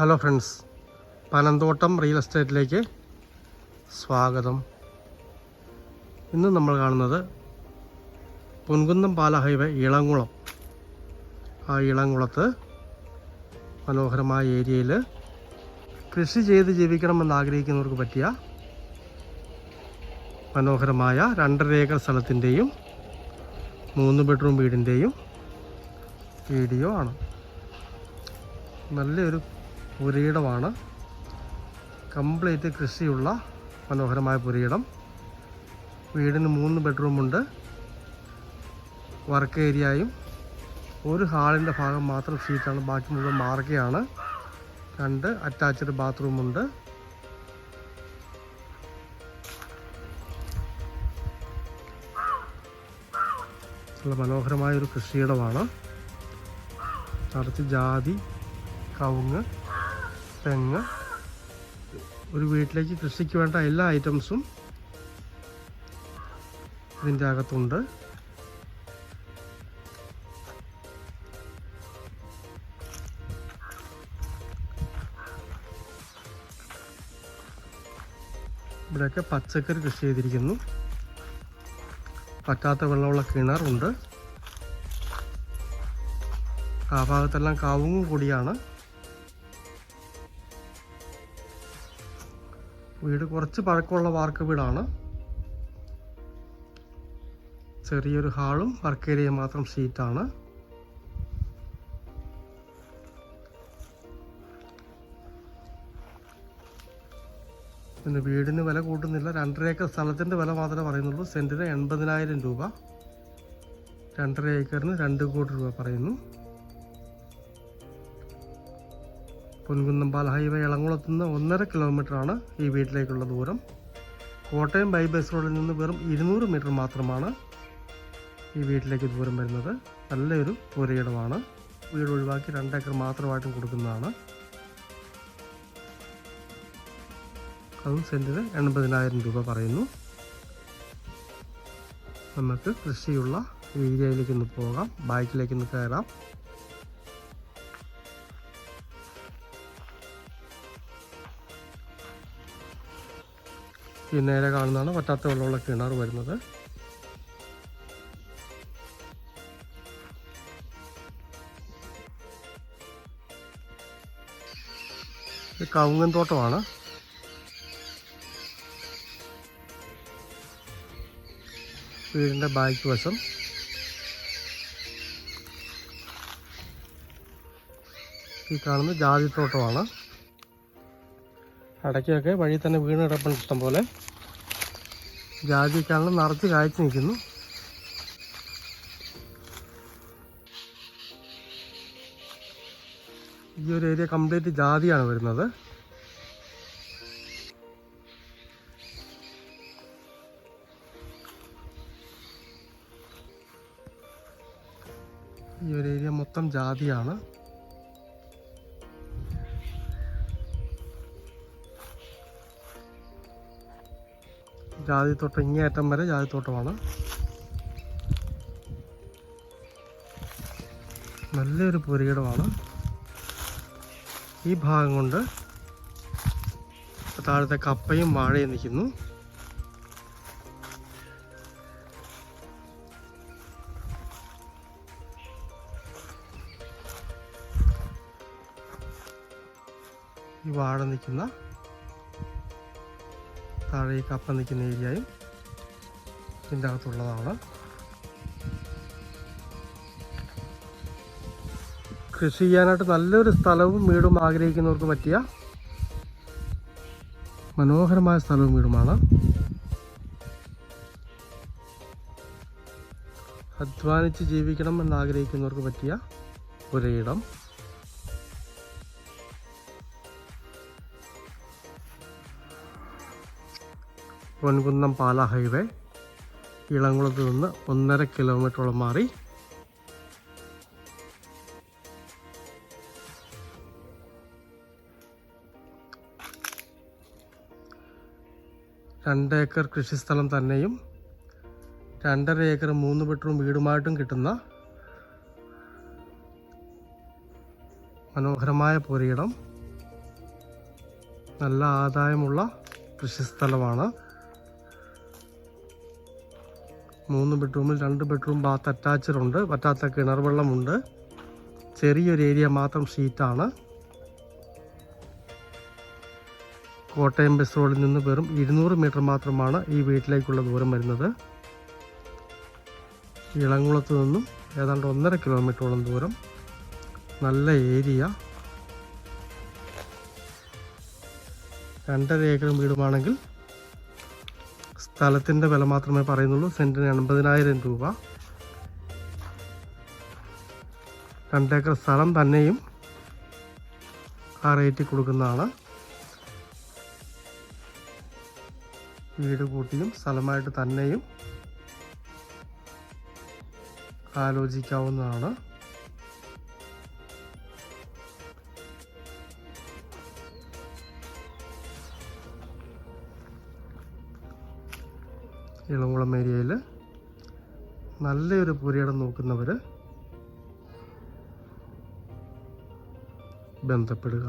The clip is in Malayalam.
ഹലോ ഫ്രണ്ട്സ് പനന്തോട്ടം റിയൽ എസ്റ്റേറ്റിലേക്ക് സ്വാഗതം. ഇന്ന് നമ്മൾ കാണുന്നത് പൊൻകുന്നം പാല ഹൈവേ ഇളംകുളം. ആ ഇളംകുളത്ത് മനോഹരമായ ഏരിയയിൽ കൃഷി ചെയ്ത് ജീവിക്കണമെന്ന് ആഗ്രഹിക്കുന്നവർക്ക് പറ്റിയ മനോഹരമായ രണ്ടര ഏക്കർ സ്ഥലത്തിന്റെയും മൂന്ന് ബെഡ്റൂം വീടിന്റെയും വീഡിയോ ആണ്. നല്ലൊരു പുരയിടമാണ്. കംപ്ലീറ്റ് കൃഷിയുള്ള മനോഹരമായ പുരയിടം. വീടിന് മൂന്ന് ബെഡ്റൂമുണ്ട് വർക്ക് ഏരിയയും ഒരു ഹാളിന്റെ ഭാഗം മാത്രം ഷീറ്റാണ്. ബാക്കി മുഴുവൻ മാർക്കയാണ് രണ്ട് അറ്റാച്ച്ഡ് ബാത്റൂമുണ്ട് നല്ല മനോഹരമായ ഒരു കൃഷിയിടമാണ്. നിറച്ച് ജാതി കവുങ്ങ് തെങ്ങ്. ഒരു വീട്ടിലേക്ക് കൃഷിക്ക് വേണ്ട എല്ലാ ഐറ്റംസും ഇതിന്റെ അകത്തുണ്ട്. ഇവിടെയൊക്കെ പച്ചക്കറി കൃഷി ചെയ്തിരിക്കുന്നു. പറ്റാത്ത വെള്ളമുള്ള കിണറുണ്ട്. ആ ഭാഗത്തെല്ലാം കാവുങ്ങും കൂടിയാണ്. വീട് കുറച്ച് പഴക്കമുള്ള വാർക്ക് വീടാണ്. ചെറിയൊരു ഹാളും വർക്ക് ഏരിയ മാത്രം ഷീറ്റാണ് പിന്നെ വീടിന് വില കൂട്ടുന്നില്ല. രണ്ടര ഏക്കർ സ്ഥലത്തിന്റെ വില മാത്രമേ പറയുന്നുള്ളൂ. സെന്റിന് എൺപതിനായിരം രൂപ. രണ്ടര ഏക്കറിന് രണ്ട് കോടി രൂപ പറയുന്നു. പൊൻകുന്നമ്പാൽ ഹൈവേ എളങ്കുളത്ത് നിന്ന് ഒന്നര കിലോമീറ്ററാണ് ഈ വീട്ടിലേക്കുള്ള ദൂരം. കോട്ടയം ബൈബസ് റോഡിൽ നിന്ന് വെറും ഇരുന്നൂറ് മീറ്റർ മാത്രമാണ് ഈ വീട്ടിലേക്ക് ദൂരം വരുന്നത്. നല്ലൊരു പുരയിടമാണ്. വീട് ഒഴിവാക്കി രണ്ടേക്കർ മാത്രമായിട്ടും കൊടുക്കുന്നതാണ്. അതും സെന്റിന് എൺപതിനായിരം രൂപ പറയുന്നു. നമുക്ക് കൃഷിയുള്ള ഏരിയയിലേക്കൊന്ന് പോകാം. ബൈക്കിലേക്കൊന്ന് കയറാം. ഈ നേരെ കാണുന്നതാണ് പറ്റാത്ത വെള്ളമുള്ള കിണർ വരുന്നത്. കവുങ്ങൻ തോട്ടമാണ്. വീടിന്റെ ബാക്ക് വശം. ഈ കാണുന്ന ജാതിത്തോട്ടമാണ്. അടയ്ക്കൊക്കെ വഴി തന്നെ വീണ് കിടപ്പുണ്ട് ഇഷ്ടംപോലെ. ജാതിക്കാണെങ്കിലും നിറച്ച് കായ്ച്ചു നിൽക്കുന്നു. ഈ ഒരു ഏരിയ കംപ്ലീറ്റ് ജാതിയാണ് വരുന്നത്. ഈ ഒരു ഏരിയ മൊത്തം ജാതിയാണ്. ജാതിത്തോട്ടം ഇങ്ങേയറ്റം വരെ ജാതിത്തോട്ടമാണ്. നല്ലൊരു പുരയിടമാണ്. ഈ ഭാഗം കൊണ്ട് താഴത്തെ കപ്പയും വാഴയും നിൽക്കുന്നു. ഈ വാഴ നിൽക്കുന്ന താഴെ ഈ കപ്പ നിൽക്കുന്ന ഏരിയയും ഇതിന്റെ അകത്തുള്ളതാണ്. കൃഷി ചെയ്യാനായിട്ട് നല്ലൊരു സ്ഥലവും വീടും ആഗ്രഹിക്കുന്നവർക്ക് പറ്റിയ മനോഹരമായ സ്ഥലവും വീടുമാണ്. അധ്വാനിച്ച് ജീവിക്കണം എന്നാഗ്രഹിക്കുന്നവർക്ക് പറ്റിയ ഒരിടം. പൊൻകുന്നം പാല ഹൈവേ. ഇളംകുളത്ത് നിന്ന് ഒന്നര കിലോമീറ്ററോളം മാറി. രണ്ട് ഏക്കർ കൃഷിസ്ഥലം തന്നെയും രണ്ടര ഏക്കർ മൂന്ന് ബെഡ്റൂം വീടുമായിട്ടും കിട്ടുന്ന മനോഹരമായ പുരയിടം. നല്ല ആദായമുള്ള കൃഷിസ്ഥലമാണ്. മൂന്ന് ബെഡ്റൂമിൽ രണ്ട് ബെഡ്റൂം ബാത്ത് അറ്റാച്ച്ഡ് ഉണ്ട്. പറ്റാത്ത കിണർ വെള്ളമുണ്ട് ചെറിയൊരു ഏരിയ മാത്രം ഷീറ്റാണ്. കോട്ടയം ബസ് റോഡിൽ നിന്ന് വെറും ഇരുന്നൂറ് മീറ്റർ മാത്രമാണ് ഈ വീട്ടിലേക്കുള്ള ദൂരം വരുന്നത്. ഇളങ്കുളത്ത് നിന്നും ഏതാണ്ട് ഒന്നര കിലോമീറ്ററോളം ദൂരം. നല്ല ഏരിയ. രണ്ടര ഏക്കറും വീടുമാണെങ്കിൽ സ്ഥലത്തിന്റെ വില മാത്രമേ പറയുന്നുള്ളൂ. സെന്റിന് എൺപതിനായിരം രൂപ. രണ്ടേക്കർ സ്ഥലം തന്നെയും ആ റേറ്റിൽ കൊടുക്കുന്നതാണ്. വീട് കൂട്ടിയും സ്ഥലമായിട്ട് തന്നെയും ആലോചിക്കാവുന്നതാണ്. ഇളംകുളം ഏരിയയിൽ നല്ലൊരു പുരയിടം നോക്കുന്നവർ ബന്ധപ്പെടുക.